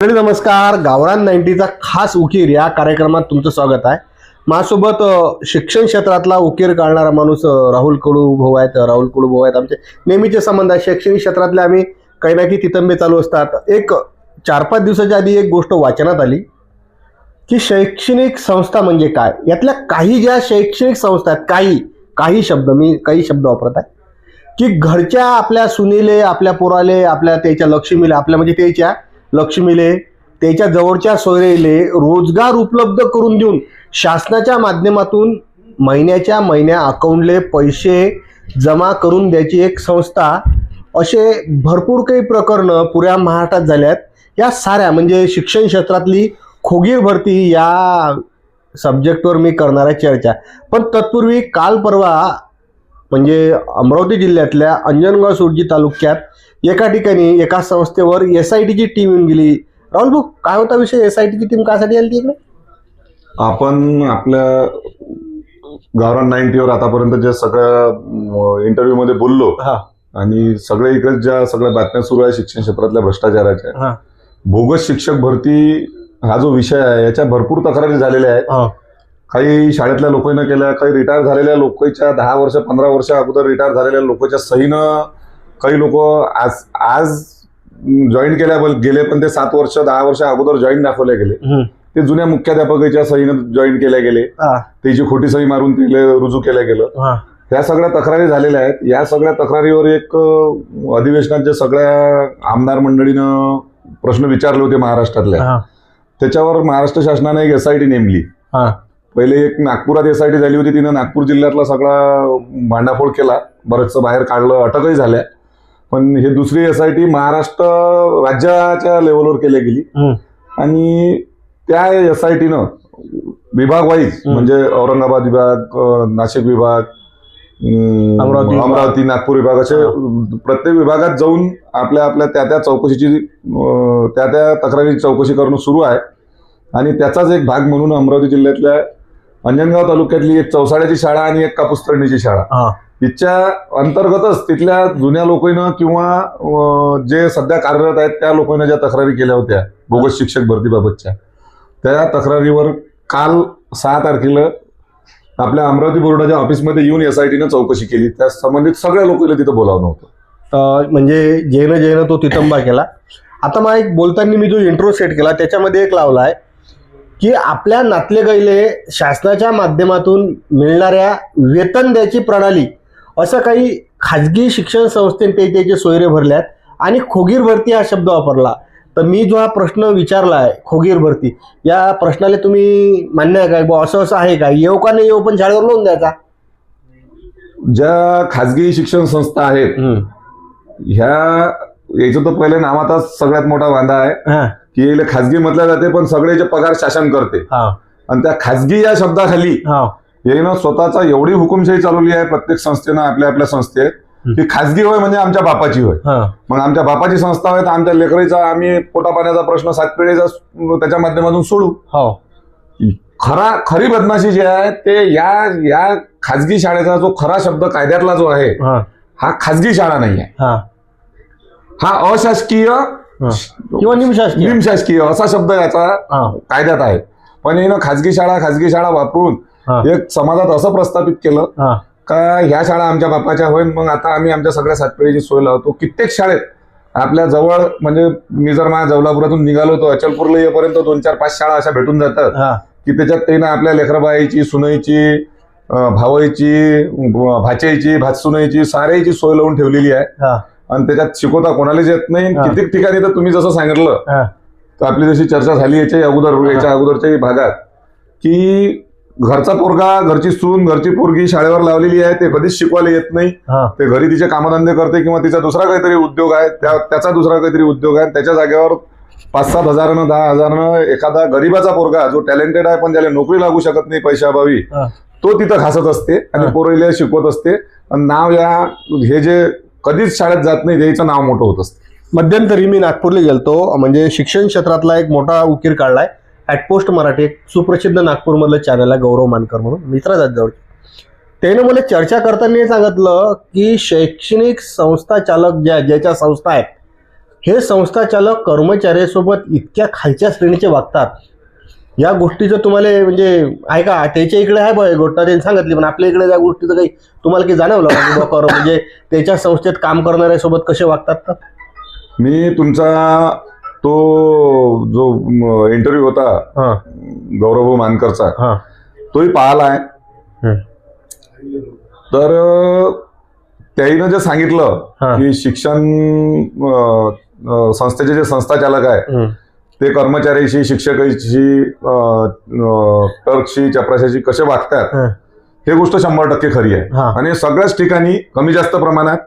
मंडळी नमस्कार. गावरान नाईन्टीचा खास उकीर या कार्यक्रमात तुमचं स्वागत आहे. माझ्यासोबत शिक्षण क्षेत्रातला उकीर काढणारा माणूस राहुल कडू भाऊ आहेत. राहुल कडू भाऊ आहेत. आमचे नेहमीचे संबंध आहे शैक्षणिक क्षेत्रातले आम्ही काही ना काही तितंबे चालू असतात. एक चार पाच दिवसाच्या आधी एक गोष्ट वाचनात आली की शैक्षणिक संस्था म्हणजे काय? यातल्या काही ज्या शैक्षणिक संस्था आहेत काही काही शब्द मी काही शब्द वापरत आहे की घरच्या आपल्या सुनीले आपल्या पोराले आपल्या त्याच्या लक्ष्मीले आपल्या म्हणजे त्याच्या लक्ष्मीले त्याच्या जवळच्या सोयरेले रोजगार उपलब्ध करून देऊन शासनाच्या माध्यमातून महिन्याच्या महिन्या अकाउंटले पैसे जमा करून द्यायची एक संस्था असे भरपूर काही प्रकरणं पुऱ्या महाराष्ट्रात झाल्यात. या साऱ्या म्हणजे शिक्षण क्षेत्रातली खोगीर भरती या सब्जेक्टवर मी करणार आहे चर्चा. पण तत्पूर्वी काल परवा म्हणजे अमरावती जिल्ह्यातल्या अंजनगाव सुरजी तालुक्यात एका ठिकाणी एका संस्थेवर एस आय टीची टीम येऊन गेली. राहुल भाऊ काय होता विषय? एस आय टीची टीम कासाठी आली इकडे? आपण आपल्या गावरान नाईन्टीवर आतापर्यंत जे सगळ्या इंटरव्ह्यू मध्ये बोललो हा. आणि सगळे इकडे ज्या सगळ्या बातम्या सुरू आहे शिक्षण क्षेत्रातल्या भ्रष्टाचाराच्या हा. बोगस शिक्षक भरती हा जो विषय आहे याच्या भरपूर तक्रारी झालेल्या आहेत. हा. काही शाळेतल्या लोकांना केल्या काही रिटायर झालेल्या लोकांच्या दहा वर्ष पंधरा वर्ष अगोदर रिटायर झालेल्या लोकांच्या सहीनं काही लोक आज आज जॉईन केल्या गेले पण ते सात वर्ष दहा वर्ष अगोदर जॉईन दाखवले गेले. ते जुन्या मुख्याध्यापकाच्या सहीनं जॉईन केल्या गेले. त्याची खोटी सही मारून तिला रुजू केलं गेलं. ह्या सगळ्या तक्रारी झालेल्या आहेत. या सगळ्या तक्रारीवर एक अं, अधिवेशनात जे सगळ्या आमदार मंडळीनं प्रश्न विचारले होते महाराष्ट्रातल्या. त्याच्यावर महाराष्ट्र शासनाने एक एसआयटी नेमली. पहिले एक नागपुरात एसआयटी झाली होती तिनं नागपूर जिल्ह्यातला सगळा भांडाफोड केला. बरंचसं बाहेर काढलं अटकही झाल्या. पण हे दुसरी एसआयटी महाराष्ट्र राज्याच्या लेवलवर केली गेली. आणि त्या एस आय टीनं विभाग वाईज. म्हणजे औरंगाबाद विभाग नाशिक विभाग अमरावती नागपूर विभाग असे प्रत्येक विभागात जाऊन आपल्या आपल्या त्या त्या चौकशीची त्या त्या तक्रारीची चौकशी करणं सुरू आहे. आणि त्याचाच एक भाग म्हणून अमरावती जिल्ह्यातल्या अंजनगाव तालुक्यातली एक चौसाड्याची शाळा आणि एक कापूस्तरणीची शाळा. हा. हिच्या अंतर्गतच तिथल्या जुन्या लोकांना किंवा जे सध्या कार्यरत आहेत त्या लोकांना ज्या तक्रारी केल्या होत्या बोगस शिक्षक भरतीबाबतच्या त्या तक्रारीवर काल सहा तारखेला आपल्या अमरावती बोर्डाच्या ऑफिसमध्ये येऊन एस आय टीनं चौकशी केली. त्या संबंधित सगळ्या लोकांना तिथं बोलावलं होतं. म्हणजे जेनं जेनं तो तितंबा केला. आता मग एक बोलताना मी जो इंट्रो सेट केला त्याच्यामध्ये एक लावला आहे. की आपल्या नातले गैले शासनाच्या माध्यमातून मिळणाऱ्या वेतन द्यायची प्रणाली असं काही खाजगी शिक्षण संस्थेने ते त्याचे सोयरे भरल्यात आणि खोगीर भरती हा शब्द वापरला तर मी जो हा प्रश्न विचारला आहे खोगीर भरती या प्रश्नाला तुम्ही मान्य आहे काय? बुवा असं असं आहे का येऊ का नाही येऊ? पण शाळेवर लोन द्यायचा. ज्या खाजगी शिक्षण संस्था आहेत ह्या याचं तर पहिले नावातच सगळ्यात मोठा वांदा आहे. हा. की खाजगी म्हटलं जाते पण सगळेचे पगार शासन करते. हा. आणि त्या खाजगी या शब्दाखाली हा. यानं स्वतःचा एवढी हुकुमशाही चालवली आहे प्रत्येक संस्थेनं आपल्या आपल्या संस्थेत की खाजगी होय म्हणजे आमच्या बापाची होय. हा. मग आमच्या बापाची संस्था होय तर आमच्या लेकरीचा आम्ही पोटा पाण्याचा प्रश्न सात पिढीचा त्याच्या माध्यमातून सोडू. हो. खरा खरी बदमाशी जी आहे ते या या खाजगी शाळेचा जो खरा शब्द कायद्यातला जो आहे हा. खाजगी शाळा नाही आहे हा अशासकीय किंवा निमशासकीय. निमशासकीय असा शब्द याचा. कायद्यात आहे. पण यानं खाजगी शाळा खाजगी शाळा वापरून एक समाजात असं प्रस्थापित केलं का ह्या शाळा आमच्या बापाच्या होईल मग आता आम्ही आमच्या सगळ्या सातपिढीची सोय लावतो. कित्येक शाळेत आपल्या जवळ म्हणजे मी जर माझ्या जवलापुरातून निघालो होतो अचलपूरला येईपर्यंत दोन चार पाच शाळा अशा भेटून जातात. की त्याच्यात त्यानं आपल्या लेकरबाईची सुनईची भावाईची भाचेची भातसुनईची साऱ्याची सोय लावून ठेवलेली आहे. आणि त्याच्यात शिकवता कोणालाच येत नाही. हा. कित्येक ठिकाणी तर तुम्ही जसं सांगितलं हा. तर आपली जशी चर्चा झाली याच्या अगोदर याच्या अगोदरच्याही भागात की घरचा पोरगा घरची सून घरची पोरगी शाळेवर लावलेली आहे ते कधीच शिकवायला येत नाही. हा. ते घरी तिचे कामधंदे करते किंवा तिचा दुसरा काहीतरी उद्योग आहे त्या त्याचा दुसरा काहीतरी उद्योग आहे. त्याच्या जागेवर पाच सात हजारानं दहा हजारानं एखादा गरीबाचा पोरगा जो टॅलेंटेड आहे पण ज्याला नोकरी लागू शकत नाही पैशाअभावी हा. तो तिथं खासत असते आणि हा. पोरीला शिकवत असते. आणि नाव या हे जे कधीच शाळेत जात नाही त्याचं नाव मोठं होत असतं. मध्यंतरी मी नागपूरला गेलतो म्हणजे शिक्षण क्षेत्रातला एक मोठा उकीर काढलाय. ॲटपोस्ट मराठी एक सुप्रसिद्ध नागपूरमधलं चॅनल आहे गौरव मानकर म्हणून मित्र जातजवळ जवळ त्याने मला चर्चा करताना हे सांगितलं की शैक्षणिक संस्था चालक ज्या ज्याच्या संस्था आहेत हे संस्था चालक कर्मचाऱ्यासोबत इतक्या खालच्या श्रेणीचे वागतात. या गोष्टीचं तुम्हाला म्हणजे आहे का त्याच्या इकडे आहे बघ गोष्ट त्यांनी सांगितली पण आपल्या इकडे त्या गोष्टीचं काही तुम्हाला काही जाणवलं कर म्हणजे त्याच्या संस्थेत काम करणाऱ्यासोबत कसे वागतात तर मी तुमचा तो जो इंटरव्ह्यू होता हां गौरव मानकरचा हां तोही पाहिला आहे. तर त्याईनं जे सांगितलं. की शिक्षण संस्थेचे जे संस्थाचालक आहे. ते कर्मचाऱ्याशी शिक्षकाशी क्लर्कशी चपराशाशी कसे वागतात हं. गोष्ट शंभर टक्के खरी आहे. आणि सगळ्याच ठिकाणी कमी जास्त प्रमाणात.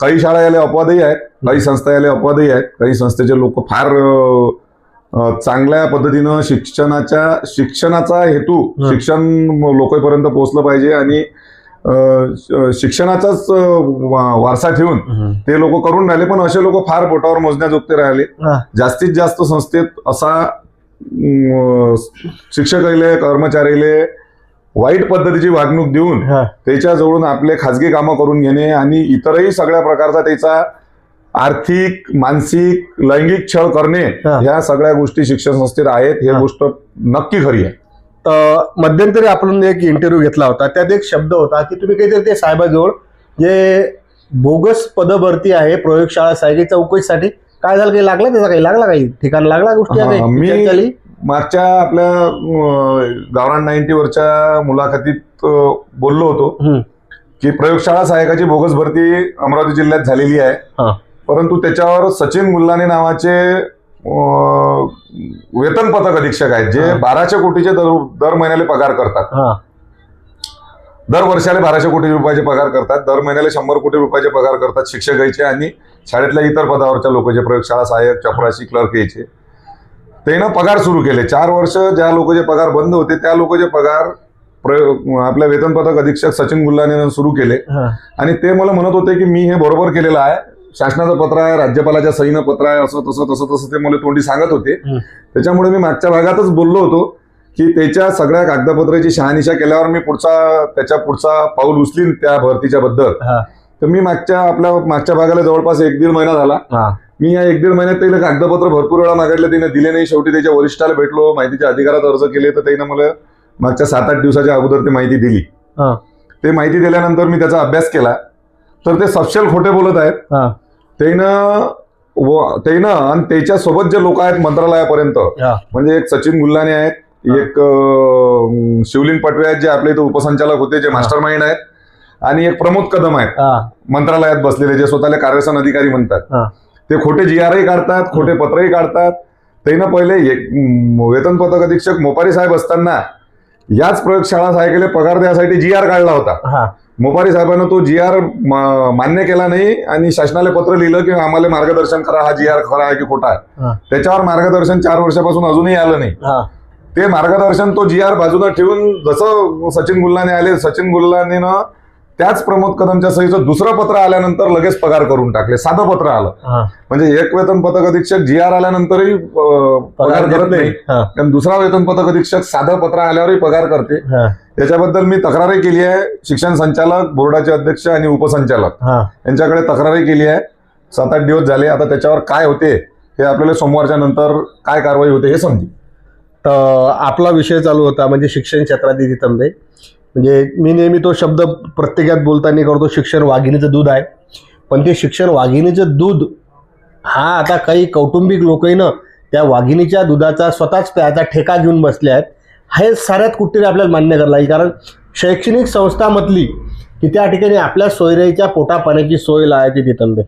काही शाळा याले अपवादही आहेत काही संस्था याले अपवादही आहेत काही संस्थेचे लोक फार चांगल्या पद्धतीनं शिक्षणाच्या शिक्षणाचा हेतू. शिक्षण लोकांपर्यंत पोहोचलं पाहिजे आणि शिक्षणाचाच वारसा ठेवून. ते लोक करून राहिले पण असे लोक फार बोटावर मोजण्याजोगते राहिले. जास्तीत जास्त संस्थेत असा शिक्षकाले कर्मचारीले वाईट पद्धतीची वागणूक देऊन. त्याच्याजवळून आपले खाजगी कामं करून घेणे आणि इतरही सगळ्या प्रकारचा त्याचा आर्थिक मानसिक लैंगिक छळ करणे. ह्या सगळ्या गोष्टी शिक्षण संस्थेत आहेत हा. गोष्ट नक्की खरी आहे तर मध्यंतरी आपण एक इंटरव्ह्यू घेतला होता त्यात एक शब्द होता की तुम्ही काहीतरी ते साहेबाजवळ जे बोगस पदभरती आहे प्रयोगशाळा सायकी चौकशीसाठी काय झालं काही लागला त्याचा काही लागला काही ठिकाण लागला गोष्टी काही मी-? मागच्या आपल्या गावरान नाईन्टी वरच्या मुलाखतीत बोललो होतो. की प्रयोगशाळा सहायकाची बोगस भरती अमरावती जिल्ह्यात झालेली आहे. परंतु त्याच्यावर सचिन मुल्लाने नावाचे वेतन पथक अधीक्षक आहेत जे. बाराशे कोटीचे दर दर महिन्याला पगार करतात. हा. दर वर्षाला बाराशे कोटी रुपयाचे पगार करतात दर महिन्याला शंभर कोटी रुपयाचे पगार करतात शिक्षक यायचे आणि शाळेतल्या इतर पदावरच्या लोकांचे प्रयोगशाळा सहाय्यक चपराशी क्लर्क यायचे. त्यानं पगार सुरू केले. चार वर्ष ज्या लोकांचे पगार बंद होते त्या लोकांचे पगार प्रयोग आपल्या वेतन पथक अधीक्षक सचिन गुल्लाने सुरू केले. आणि ते मला म्हणत होते की मी हे बरोबर केलेलं आहे. शासनाचं पत्र आहे राज्यपालाच्या सहीनं पत्र आहे असं तसं तसं तसं ते मला तोंडी सांगत होते. त्याच्यामुळे मी मागच्या भागातच बोललो होतो की त्याच्या सगळ्या कागदपत्राची शहानिशा केल्यावर मी पुढचा त्याच्या पुढचा पाऊल उचलीन त्या भरतीच्या बद्दल तर मी मागच्या आपल्या मागच्या भागाला जवळपास एक दीड महिना झाला. मी या एक दीड महिन्यात त्याला कागदपत्र भरपूर वेळा मागितले तिने दिले नाही. शेवटी त्याच्या वरिष्ठाला भेटलो माहितीच्या अधिकारात अर्ज केले तर त्यानं मला मागच्या सात आठ दिवसाच्या अगोदर ती माहिती दिली. ते माहिती दिल्यानंतर मी त्याचा अभ्यास केला. तर ते सपशेल खोटे बोलत आहेत. हा. त्यानं व- त्यानं आणि त्याच्या सोबत जे लोक आहेत मंत्रालयापर्यंत हा. म्हणजे एक सचिन गुल्लाने आहेत एक अं, शिवलिंग पटवे आहेत जे आपल्या इथं उपसंचालक होते जे मास्टर माइंड आहेत आणि एक प्रमोद कदम आहेत. हा. मंत्रालयात बसलेले जे स्वतःला कार्यसन अधिकारी म्हणतात. हा. ते खोटे जी आरही काढतात खोटे पत्रही काढतात. त्यानं पहिले एक, म, वेतन पथक अधीक्षक मोपारी साहेब असताना याच प्रयोगशाळा सहाय्यकेले पगार द्यासाठी जी आर काढला होता. हा. मोपारी साहेबांना तो जी आर मान्य केला नाही आणि शासनाला पत्र लिहिलं की आम्हाला मार्गदर्शन करा हा जी आर खरा आहे की खोटा आहे. त्याच्यावर मार्गदर्शन चार वर्षापासून अजूनही आलं नाही. ते मार्गदर्शन तो जी आर बाजूला ठेवून जसं सचिन गुल्लाने आले सचिन गुल्लानेनं त्याच प्रमोद कदमच्या सहीचं दुसरं पत्र आल्यानंतर लगेच पगार करून टाकले साधं पत्र आलं. म्हणजे एक वेतन पथक अधीक्षक जी आर आल्यानंतरही पगार करत नाही. आणि दुसरा वेतन पथक अधीक्षक साधं पत्र आल्यावरही पगार करते. त्याच्याबद्दल मी तक्रारही केली आहे. शिक्षण संचालक बोर्डाचे अध्यक्ष आणि उपसंचालक यांच्याकडे तक्रारही केली आहे. सात आठ दिवस झाले. आता त्याच्यावर काय होते हे आपल्याला सोमवारच्या नंतर काय कारवाई होते हे समजेल. तर आपला विषय चालू होता म्हणजे शिक्षण क्षेत्रात इथे तंबे म्हणजे मी नेहमी तो शब्द प्रत्येकात बोलताना करतो शिक्षण वाघिणीचं दूध आहे. पण ते शिक्षण वाघिणीचं दूध हा आता काही कौटुंबिक लोकही ना त्या वाघिणीच्या दुधाचा स्वतःच प्यायचा ठेका घेऊन बसले आहेत. हे साऱ्यात कुठेतरी आपल्याला मान्य करायला लागेल. कारण शैक्षणिक संस्था म्हटली की त्या ठिकाणी आपल्या सोयऱ्याच्या पोटा पाण्याची सोय लावायची ती तंबे.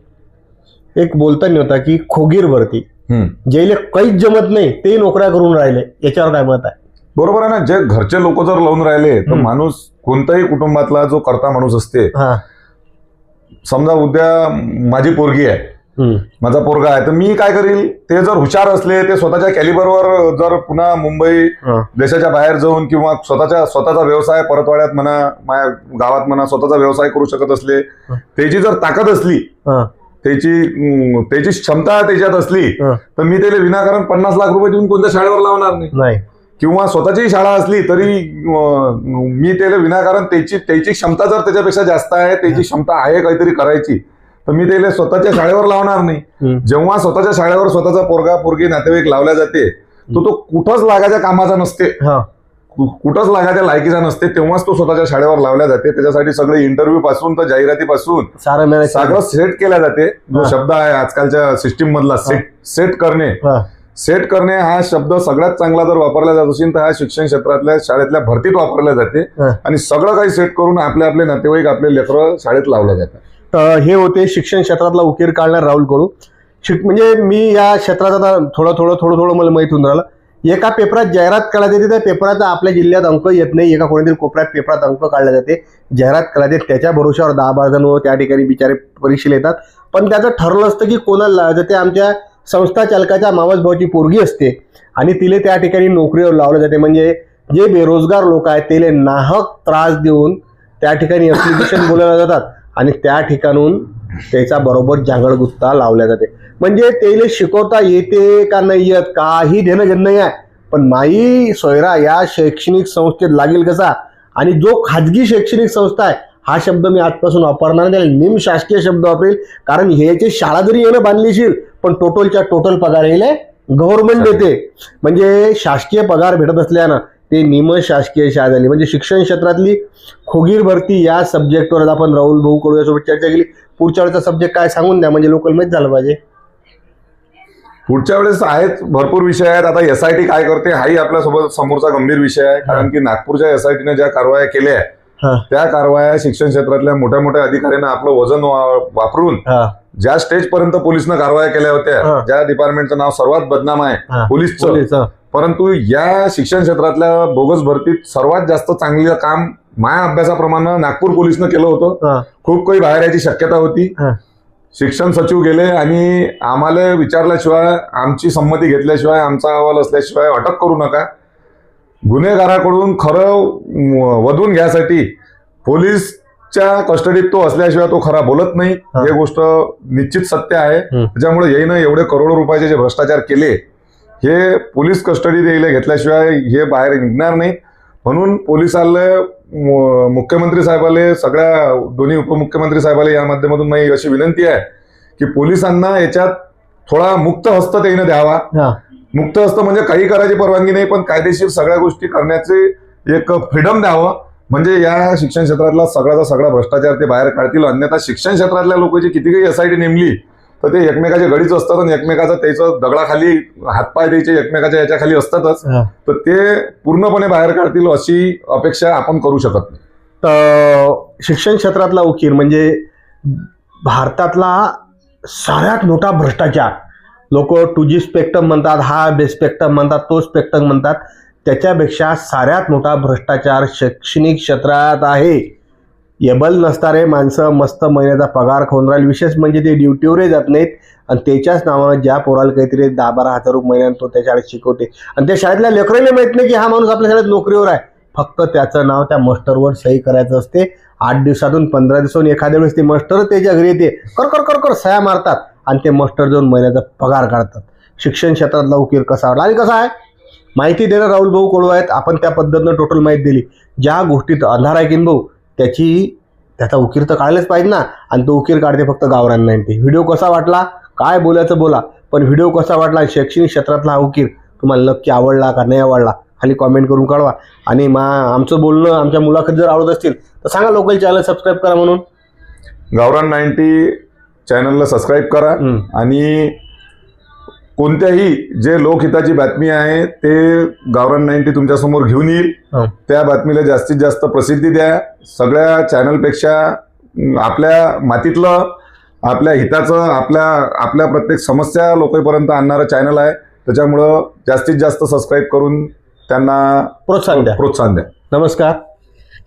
एक बोलताना होता की खोगीर भरती. जेले काहीच जमत नाही ते नोकऱ्या करून राहिले. याच्यावर काय मत आहे? बरोबर आहे ना जे घरचे लोक जर लावून राहिले तर. माणूस कोणत्याही कुटुंबातला जो करता माणूस असते हा समजा उद्या माझी पोरगी आहे हम्म. माझा पोरगा आहे तर मी काय करील ते जर हुशार असले ते स्वतःच्या कॅलिबरवर जर पुन्हा मुंबई हा. देशाच्या बाहेर जाऊन किंवा स्वतःच्या स्वतःचा व्यवसाय परतवाड्यात म्हणा माझ्या गावात म्हणा स्वतःचा व्यवसाय करू शकत असले. त्याची जर ताकद असली हा. त्याची अं, त्याची क्षमता त्याच्यात असली हा. तर मी त्याला विनाकारण पन्नास लाख रुपये देऊन कोणत्या शाळेवर लावणार नाही नाही किंवा स्वतःची शाळा असली तरी मी त्याला विनाकारण त्याची त्याची क्षमता जर त्याच्यापेक्षा जास्त आहे त्याची क्षमता आहे काहीतरी करायची तर मी त्याला स्वतःच्या शाळेवर लावणार नाही. जेव्हा स्वतःच्या शाळेवर स्वतःचा पोरगा पोरगी नातेवाईक लावल्या जाते तो तो कुठंच लागायच्या कामाचा नसते. कुठंच लागायच्या लायकीचा नसते तेव्हाच तो स्वतःच्या शाळेवर लावल्या जाते. त्याच्यासाठी सगळे इंटरव्ह्यू पासून तर जाहिरातीपासून सगळं सेट केल्या जाते. जो. शब्द आहे आजकालच्या सिस्टीम मधला सेट सेट करणे. सेट करणे हा शब्द सगळ्यात चांगला जर वापरला जात असेल तर हा शिक्षण क्षेत्रातल्या शाळेतल्या भरतीत वापरला जाते. आणि सगळं काही सेट करून आपले आपले नातेवाईक आपले लेकरं शाळेत लावल्या जातात. हे होते शिक्षण क्षेत्रातला उकीर काढणार राहुल कडू शिक म्हणजे मी या क्षेत्रात आता थोडं थोडं थोडं थोडं मला माहीत होऊन राहिलं. एका पेपरात जाहिरात काढण्यात येते त्या पेपराचा आपल्या जिल्ह्यात अंक येत नाही. एका कोणत्यातरी कोपऱ्यात पेपरात अंक काढले जाते. जाहिरात काढण्यात येते त्याच्या भरोशावर दहा बारा जण त्या ठिकाणी बिचारे परीक्षेला येतात. पण त्याचं ठरलं असतं की कोणाला ते आमच्या संस्था चालकाच्या मावस भावाची पोरगी असते आणि तिले त्या ठिकाणी नोकरीवर लावलं जाते. म्हणजे जे बेरोजगार लोक आहेत त्याला नाहक त्रास देऊन त्या ठिकाणी अप्लिकेशन बोलावल्या जातात आणि त्या ठिकाणून त्याचा बरोबर जांगळगुत्ता लावल्या जाते. म्हणजे तेले शिकवता येते का नाही येत काही देणं घेणं नाही आहे. पण माई सोयरा या शैक्षणिक संस्थेत लागेल कसा? आणि जो खाजगी शैक्षणिक संस्था आहे हा शब्द मी आजपासून वापरणार नाही. त्याला निम शासकीय शब्द वापरेल. कारण ह्याची शाळा जरी येणं बांधलीशील पण टोटलच्या टोटल पगार येईल गव्हर्नमेंट देते. म्हणजे शासकीय पगार भेटत असल्यानं ते निम शासकीय शाळा झाली. म्हणजे शिक्षण क्षेत्रातली खोगीर भरती या सब्जेक्टवर आज आपण राहुल भाऊ कडू यासोबत चर्चा केली. पुढच्या वेळेचा सब्जेक्ट काय सांगून द्या म्हणजे लोकल माहीत झालं पाहिजे. पुढच्या वेळेस आहेत भरपूर विषय आहेत. आता एस आय टी काय करते हाही आपल्यासोबत समोरचा गंभीर विषय आहे. कारण की नागपूरच्या एस आय टीने ज्या कारवाया केल्या त्या कारवाया शिक्षण क्षेत्रातल्या मोठ्या मोठ्या अधिकाऱ्यांना आपलं वजन वापरून ज्या स्टेज पर्यंत पोलिसनं कारवाया केल्या. होत्या ज्या डिपार्टमेंटचं नाव सर्वात बदनाम आहे. पोलीसचं पोलीस. परंतु या शिक्षण क्षेत्रातल्या बोगस भरतीत सर्वात जास्त चांगलं काम माया अभ्यासाप्रमाणे नागपूर पोलिसनं केलं होतं. खूप काही बाहेर याची शक्यता होती. शिक्षण सचिव गेले आणि आम्हाला विचारल्याशिवाय आमची संमती घेतल्याशिवाय आमचा अहवाल असल्याशिवाय अटक करू नका गुन्हेगाराकडून खरं वधून घ्यासाठी पोलीसच्या कस्टडीत तो असल्याशिवाय तो खरा बोलत नाही हा. गोष्ट निश्चित सत्य आहे. त्याच्यामुळे येईनं एवढे करोडो रुपयाचे जे भ्रष्टाचार केले हे पोलीस कस्टडीत येईल घेतल्याशिवाय हे बाहेर निघणार नाही म्हणून पोलिसाला मुख्यमंत्री साहेबाले सगळ्या दोन्ही उपमुख्यमंत्री साहेबाला या माध्यमातून माझी अशी विनंती आहे की पोलिसांना याच्यात थोडा मुक्त हस्त त्याने द्यावा. मुक्त हस्त म्हणजे काही करायची परवानगी नाही पण कायदेशीर सगळ्या गोष्टी करण्याचे एक फ्रीडम द्यावं. म्हणजे या शिक्षण क्षेत्रातला सगळ्याचा सगळा भ्रष्टाचार ते बाहेर काढतील. अन्यथा शिक्षण क्षेत्रातल्या लोकांची किती काही एसआयटी नेमली तर ते एकमेकाच्या गडीच असतात आणि एकमेकाचं त्याचं दगडाखाली हातपाय द्यायचे एकमेकाच्या याच्या खाली असतातच. तर ते पूर्णपणे बाहेर काढतील अशी अपेक्षा आपण करू शकत नाही. तर शिक्षण क्षेत्रातला उकीर म्हणजे भारतातला सगळ्यात मोठा भ्रष्टाचार. लोक टू जी स्पेक्ट्रम म्हणतात हा बे स्पेक्ट्रम म्हणतात तो स्पेक्ट्रम म्हणतात. त्याच्यापेक्षा साऱ्यात मोठा भ्रष्टाचार शैक्षणिक क्षेत्रात आहे. एबल नसणारे माणसं मस्त महिन्याचा पगार खाऊन राहील. विशेष म्हणजे ते ड्युटीवरही जात नाहीत. आणि त्याच्याच नावानं ज्या पोराला काहीतरी दहा बारा हजार रुपये महिन्यात तो त्या शाळेत शिकवते. आणि त्या शाळेतल्या लेकरांना माहीत नाही की हा माणूस आपल्या शाळेत नोकरीवर आहे. फक्त त्याचं नाव त्या मास्टरवर सही करायचं असते. आठ दिवसातून पंधरा दिवसातून एखाद्या वेळेस ते मास्टर त्याच्या घरी येते. कर कर कर कर सह्या मारतात. आणि ते मास्टर जाऊन महिन्याचा पगार काढतात. शिक्षण क्षेत्रातला उकीर कसा आवडला आणि कसा आहे? माहिती देणं राहुल भाऊ कडू आहेत. आपण त्या पद्धतीनं टोटल माहिती दिली. ज्या गोष्टीत अंधार आहे की न भाऊ त्याची त्याचा उकीर तर काढलाच पाहिजे ना. आणि तो उकीर काढते फक्त गावरान नाईन्टी. व्हिडिओ कसा वाटला? काय बोलायचं बोला. पण व्हिडिओ कसा वाटला? शैक्षणिक क्षेत्रातला हा उकीर तुम्हाला नक्की आवडला का नाही आवडला? खाली कॉमेंट करून कळवा. आणि मा आमचं बोलणं आमच्या मुलाखत जर आवडत असतील तर सांगा लोकल चॅनल सबस्क्राईब करा म्हणून. गावरान नाईन्टी चॅनलला सबस्क्राईब करा. आणि कोणत्याही जे लोकहिताची बातमी आहे ते गावरान नाईन्टी तुमच्यासमोर घेऊन येईल. हो. त्या बातमीला जास्तीत जास्त प्रसिद्धी द्या. सगळ्या चॅनलपेक्षा आपल्या मातीतलं आपल्या हिताचं आपल्या आपल्या प्रत्येक समस्या लोकांपर्यंत आणणारं चॅनल आहे. त्याच्यामुळं जास्तीत जास्त सबस्क्राईब करून त्यांना प्रोत्साहन द्या. प्रोत्साहन द्या. नमस्कार.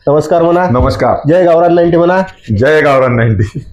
नमस्कार म्हणा. नमस्कार. जय गावरान नाईन्टी म्हणा. जय गावरान नाईन्टी.